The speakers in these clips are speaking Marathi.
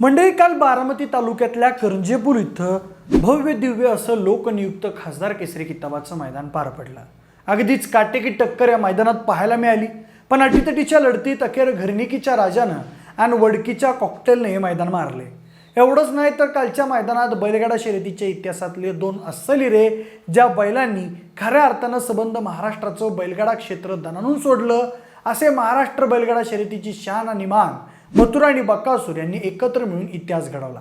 मंडळी काल बारामती तालुक्यातल्या करंजेपूर इथं भव्य दिव्य असं लोकनियुक्त खासदार केसरी किताबाचं मैदान पार पडलं. अगदीच काटेकी टक्कर या मैदानात पाहायला मिळाली. पण अटीतटीच्या लढतीत अखेर घरणिकीच्या राजानं आणि वडकीच्या कॉकटेलने हे मैदान मारले. एवढंच नाही तर कालच्या मैदानात बैलगाडा शर्यतीच्या इतिहासातले दोन अस्सल रे ज्या बैलांनी खऱ्या अर्थानं संबंध महाराष्ट्राचं बैलगाडा क्षेत्र दणानून सोडलं असे महाराष्ट्र बैलगाडा शर्यतीची शान आणि मान मथुरा आणि बक्कासूर यांनी एकत्र मिळून इतिहास घडवला.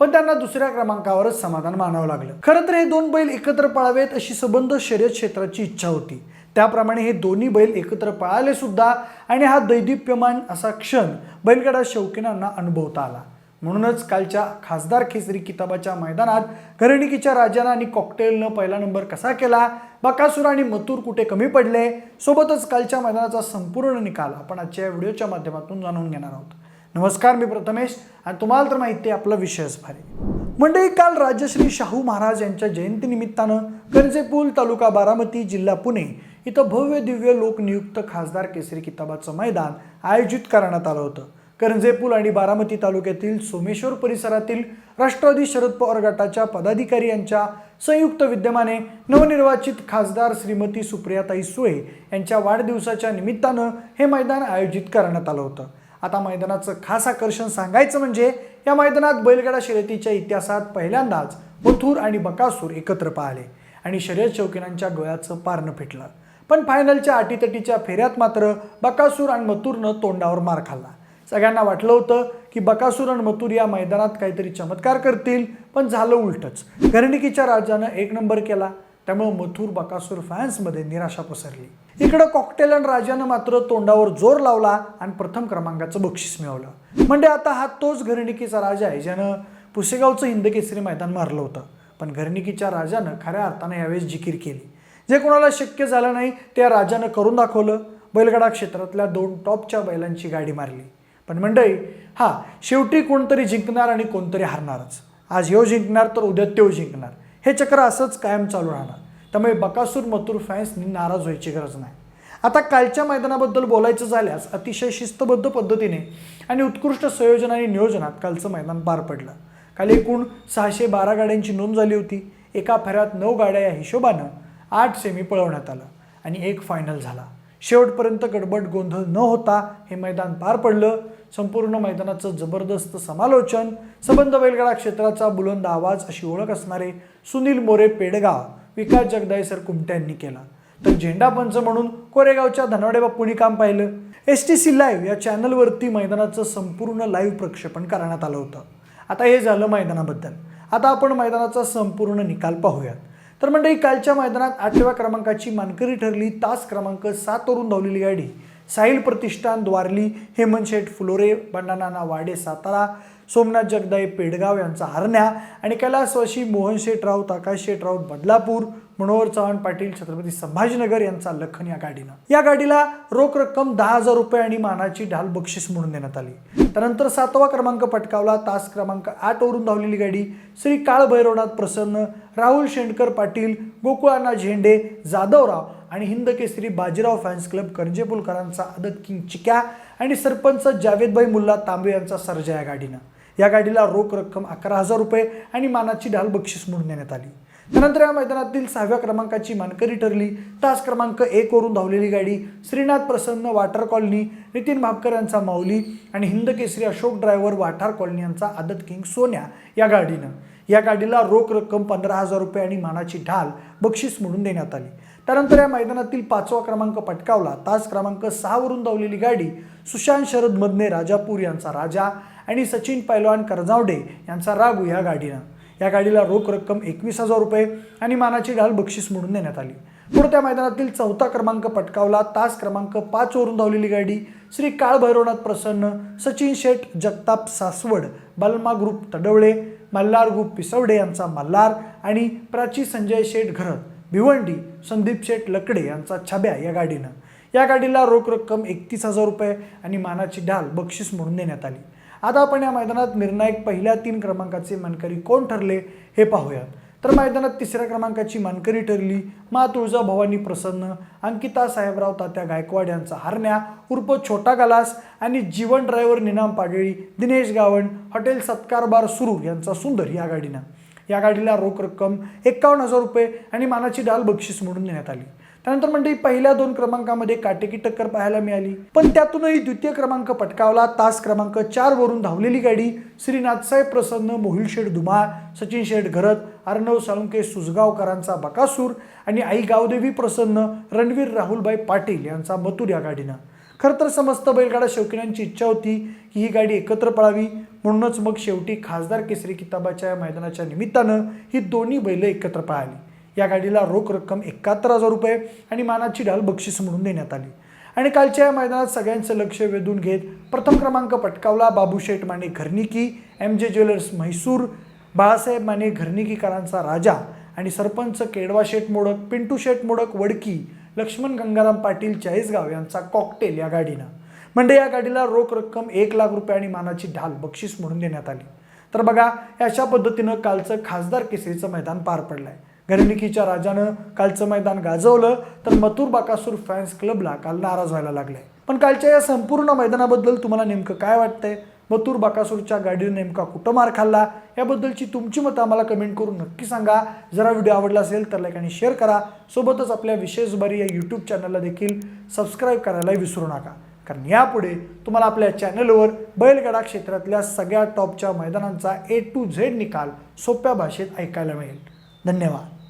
पण त्यांना दुसऱ्या क्रमांकावरच समाधान मानावं लागलं. खरं तर हे दोन बैल एकत्र पळावेत अशी सबंध शर्यत क्षेत्राची इच्छा होती. त्याप्रमाणे हे दोन्ही बैल एकत्र पळाले सुद्धा आणि हा दैदिप्यमान असा क्षण बैलगाडा शौकीनांना अनुभवता आला. म्हणूनच कालच्या खासदार खेसरी किताबाच्या मैदानात घरणिकीच्या राजानं आणि कॉकटेलनं पहिला नंबर कसा केला बकासूर आणि मथुर कुठे कमी पडले सोबतच कालच्या मैदानाचा संपूर्ण निकाल आपण आजच्या व्हिडिओच्या माध्यमातून जाणून घेणार आहोत. नमस्कार मी प्रथमेश आणि तुम्हाला तर माहिती आहे आपला विषयच भारी मंडळी काल राजश्री शाहू महाराज यांच्या जयंतीनिमित्तानं करंजेपूल तालुका बारामती जिल्हा पुणे इथं भव्य दिव्य लोकनियुक्त खासदार केसरी किताबाचं मैदान आयोजित करण्यात आलं होतं. करंजेपूल आणि बारामती तालुक्यातील सोमेश्वर परिसरातील राष्ट्रवादी शरद पवार गटाच्या पदाधिकारी यांच्या संयुक्त विद्यमाने नवनिर्वाचित खासदार श्रीमती सुप्रियाताई सुळे यांच्या वाढदिवसाच्या निमित्तानं हे मैदान आयोजित करण्यात आलं होतं. आता मैदानाचं खास आकर्षण सांगायचं म्हणजे या मैदानात बैलगाडा शर्यतीच्या इतिहासात पहिल्यांदाच मथुर आणि बकासूर एकत्र पाहिले आणि शर्यत शौकीनांच्या डोळ्याचं पारणं फिटलं. पण फायनलच्या अटीतटीच्या फेऱ्यात मात्र बकासूर आणि मथुरनं तोंडावर मार खाल्ला. सगळ्यांना वाटलं होतं की बकासूर आणि मथुर या मैदानात काहीतरी चमत्कार करतील पण झालं उलटच. घरणिकीच्या राजानं एक नंबर केला. त्यामुळे मथुर बकासूर फॅन्समध्ये निराशा पसरली. इकडं कॉकटेल आणि राजानं मात्र तोंडावर जोर लावला आणि प्रथम क्रमांकाचं बक्षीस मिळवलं. म्हणजे आता हा तोच घरणिकीचा राजा आहे ज्यानं पुसेगावचं हिंदकेसरी मैदान मारलं होतं. पण घरणिकीच्या राजानं खऱ्या अर्थानं यावेळेस जिकीर केली. जे कोणाला शक्य झालं नाही त्या राजानं करून दाखवलं. बैलगाडा क्षेत्रातल्या दोन टॉपच्या बैलांची गाडी मारली. पण मंडळी हा शेवटी कोणतरी जिंकणार आणि कोणतरी हारणारच. आज ह्यो जिंकणार तर उद्या त्यो जिंकणार. हे चक्र असंच कायम चालू राहणार. त्यामुळे बकासूर मथुर फॅन्सनी नाराज व्हायची गरज नाही. आता कालच्या मैदानाबद्दल बोलायचं झाल्यास अतिशय शिस्तबद्ध पद्धतीने आणि उत्कृष्ट संयोजन आणि नियोजनात कालचं मैदान पार पडलं. काल एकूण सहाशे बारा गाड्यांची नोंद झाली होती. एका फेऱ्यात नऊ गाड्या या हिशोबानं आठ सेमी पळवण्यात आलं आणि एक फायनल झाला. शेवटपर्यंत गडबड गोंधळ न होता हे मैदान पार पडलं. संपूर्ण मैदानाचं जबरदस्त समालोचन. संबंध बैलगाडा क्षेत्राचा बुलंद आवाज अशी ओळख असणारे सुनील मोरे पेडगाव विकास जगदाई सर कुमट्यांनी केला. तर झेंडापंच म्हणून कोरेगावच्या धनवडे बाप्पूंनी काम पाहिलं. एस टी सी लाईव्ह या चॅनलवरती मैदानाचं संपूर्ण लाईव्ह प्रक्षेपण करण्यात आलं होतं. आता हे झालं मैदानाबद्दल. आता आपण मैदानाचा संपूर्ण निकाल पाहूयात. तर मंडळी कालच्या मैदानात आठव्या क्रमांकाची मानकरी ठरली. तास क्रमांक सातवरून धावलेली गाडी. साहिल प्रतिष्ठान द्वारली हेमंत शेठ फुलोरे बंडानाना वाडे सातारा सोमनाथ जगदाई पेडगाव यांचा हरण्या आणि कैलासवाशी मोहन शेठ राऊत आकाश शेठ राऊत बदलापूर मनोहर चव्हाण पाटील छत्रपती संभाजीनगर यांचा लखन या गाडीनं. या गाडीला रोख रक्कम दहा हजार रुपये आणि मानाची ढाल बक्षीस म्हणून देण्यात आली. त्यानंतर सातवा क्रमांक पटकावला. तास क्रमांक आठ वरून धावलेली गाडी श्री काळभैरवनाथ प्रसन्न राहुल शेंडकर पाटील गोकुळाना झेंडे जाधवराव आणि हिंद केसरी बाजीराव फॅन्स क्लब करंजेपूलकरांचा अदत किंग चिक्या आणि सरपंच जावेदभाई मुल्ला तांबे यांचा सर्जा या गाडीनं. या गाडीला रोख रक्कम अकरा हजार रुपये आणि मानाची ढाल बक्षीस म्हणून देण्यात आली. त्यानंतर या मैदानातील सहाव्या क्रमांकाची मानकरी ठरली. तास क्रमांक एक वरून धावलेली गाडी श्रीनाथ प्रसन्न वाठार कॉलनी नितीन भापकर यांचा माऊली आणि हिंद केसरी अशोक ड्रायव्हर वाठार कॉलनी यांचा आदत किंग सोन्या या गाडीनं. या गाडीला रोख रक्कम पंधरा हजार रुपये आणि मानाची ढाल बक्षीस म्हणून देण्यात आली. त्यानंतर या मैदानातील पाचवा क्रमांक पटकावला. तास क्रमांक सहावरून धावलेली गाडी सुशांत शरद मधने राजापूर यांचा राजा आणि सचिन पैलवान करजावडे यांचा रागू या गाडीनं. या गाडीला रोख रक्कम एकवीस हजार रुपये आणि मानाची ढाल बक्षीस म्हणून देण्यात आली. पुढे त्या मैदानातील चौथा क्रमांक पटकावला. तास क्रमांक पाचवरून धावलेली गाडी श्री काळभैरवनाथ प्रसन्न सचिन शेठ जगताप सासवड बलमा ग्रुप तडवळे मल्हार ग्रुप पिसवडे यांचा मल्हार आणि प्राची संजय शेठ घरत भिवंडी संदीप शेठ लकडे यांचा छब्या या गाडीनं. या गाडीला रोख रक्कम एकतीस हजार रुपये आणि मानाची ढाल बक्षीस म्हणून देण्यात आली. आता आपण या मैदानात निर्णायक पहिल्या तीन क्रमांकाचे मानकरी कोण ठरले हे पाहूयात. तर मैदानात तिसऱ्या क्रमांकाची मानकरी ठरली मा तुळजा भवानी प्रसन्न अंकिता साहेबराव तात्या गायकवाड यांचा हरण्या उर्फ छोटा गलास आणि जीवन ड्रायव्हर निनाम पाडळी दिनेश गावण हॉटेल सत्कार बार सुरू यांचा सुंदर या गाडीनं. या गाडीला रोख रक्कम एक्कावन्न हजार रुपये आणि मानाची डाल बक्षीस म्हणून देण्यात आली. त्यानंतर म्हणजे पहिल्या दोन क्रमांकामध्ये काटेकी टक्कर पाहायला मिळाली. पण त्यातूनही द्वितीय क्रमांक पटकावला. तास क्रमांक चार वरून धावलेली गाडी श्रीनाथसाहेब प्रसन्न मोहिल शेठ धुमाळ सचिन शेठ घरत अर्णव साळुंके सुजगावकरांचा बकासूर आणि आई गावदेवी प्रसन्न रणवीर राहुलबाई पाटील यांचा मथुर या गाडीनं. खरं तर समस्त बैलगाडा शौकीनांची इच्छा होती की ही गाडी एकत्र पळावी. म्हणूनच मग शेवटी खासदार केसरी किताबाच्या मैदानाच्या निमित्तानं ही दोन्ही बैलं एकत्र पळाली. या गाडीला रोख रक्कम एकाहत्तर हजार रुपये आणि मानाची ढाल बक्षीस म्हणून देण्यात आली. आणि कालच्या या मैदानात सगळ्यांचं लक्ष वेधून घेत प्रथम क्रमांक पटकावला Babusheth Mane Gharniki M J jewellers Mysore Balasaheb Mane घरनिकीकरांचा राजा आणि सरपंच केडवा शेठ मोडक पिंटू शेठ मोडक वडकी लक्ष्मण गंगाराम पाटील चाळीसगाव यांचा कॉकटेल या गाडीनं. म्हणजे या गाडीला रोख रक्कम एक लाख रुपये आणि मानाची ढाल बक्षीस म्हणून देण्यात आली. तर बघा अशा पद्धतीनं कालचं खासदार केसरीचं मैदान पार पडलं आहे घरनिकीच्या राजानं कालचं मैदान गाजवलं तर मथुर बाकासूर फॅन्स क्लबला काल नाराज व्हायला लागलाय पण कालच्या या संपूर्ण मैदानाबद्दल तुम्हाला नेमकं काय वाटतंय? मथुर बाकासूरच्या गाडीनं नेमका कुठं मार खाल्ला? याबद्दलची तुमची मतं आम्हाला कमेंट करून नक्की सांगा. जरा व्हिडिओ आवडला असेल तर लाईक आणि शेअर करा. सोबतच आपल्या विशेष बरी या यूट्यूब चॅनलला देखील सबस्क्राईब करायला विसरू नका. कारण यापुढे तुम्हाला आपल्या चॅनलवर बैलगाडा क्षेत्रातल्या सगळ्या टॉपच्या मैदानांचा ए टू झेड निकाल सोप्या भाषेत ऐकायला मिळेल. धन्यवाद.